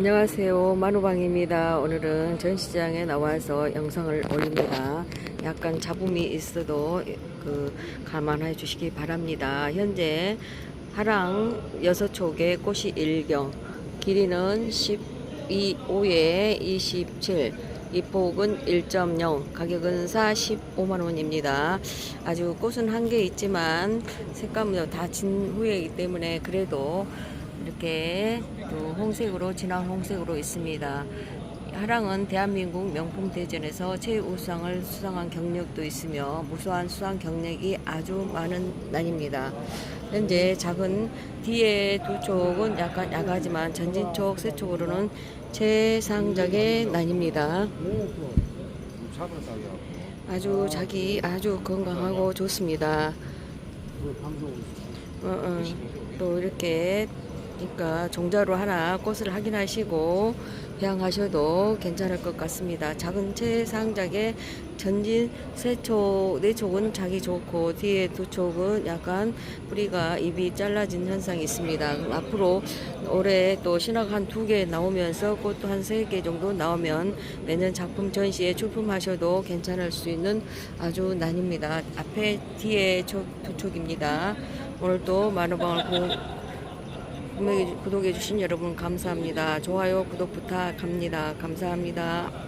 안녕하세요. 만우방입니다. 오늘은 전시장에 나와서 영상을 올립니다. 약간 잡음이 있어도 그 감안해 주시기 바랍니다. 현재 하랑 6촉에 꽃이 일경, 길이는 12호에 27, 이폭은 1.0, 가격은 45만 원입니다. 아주 꽃은 한 개 있지만 색감은 다 진 후이기 때문에 그래도 이렇게 또 홍색으로 진한 홍색으로 있습니다. 하랑은 대한민국 명품 대전에서 최우수상을 수상한 경력도 있으며 무수한 수상 경력이 아주 많은 난입니다. 현재 작은 뒤에 두 쪽은 약간 야하지만 전진 쪽, 세 쪽으로는 최상적의 난입니다. 아주 자기 아주 건강하고 좋습니다. 어, 어. 또 이렇게 그러니까 종자로 하나 꽃을 확인하시고 배양하셔도 괜찮을 것 같습니다. 작은 채상작의 전진 세 촉, 네 촉은 자기 좋고 뒤에 두 촉은 약간 뿌리가 잎이 잘라진 현상이 있습니다. 앞으로 올해 또 신학 한두 개 나오면서 꽃도 한 세 개 정도 나오면 내년 작품 전시에 출품하셔도 괜찮을 수 있는 아주 난입니다. 앞에 뒤에 촉, 두 촉입니다. 오늘도 만호방을 보 구독해 주신 여러분 감사합니다. 좋아요, 구독 부탁합니다. 감사합니다.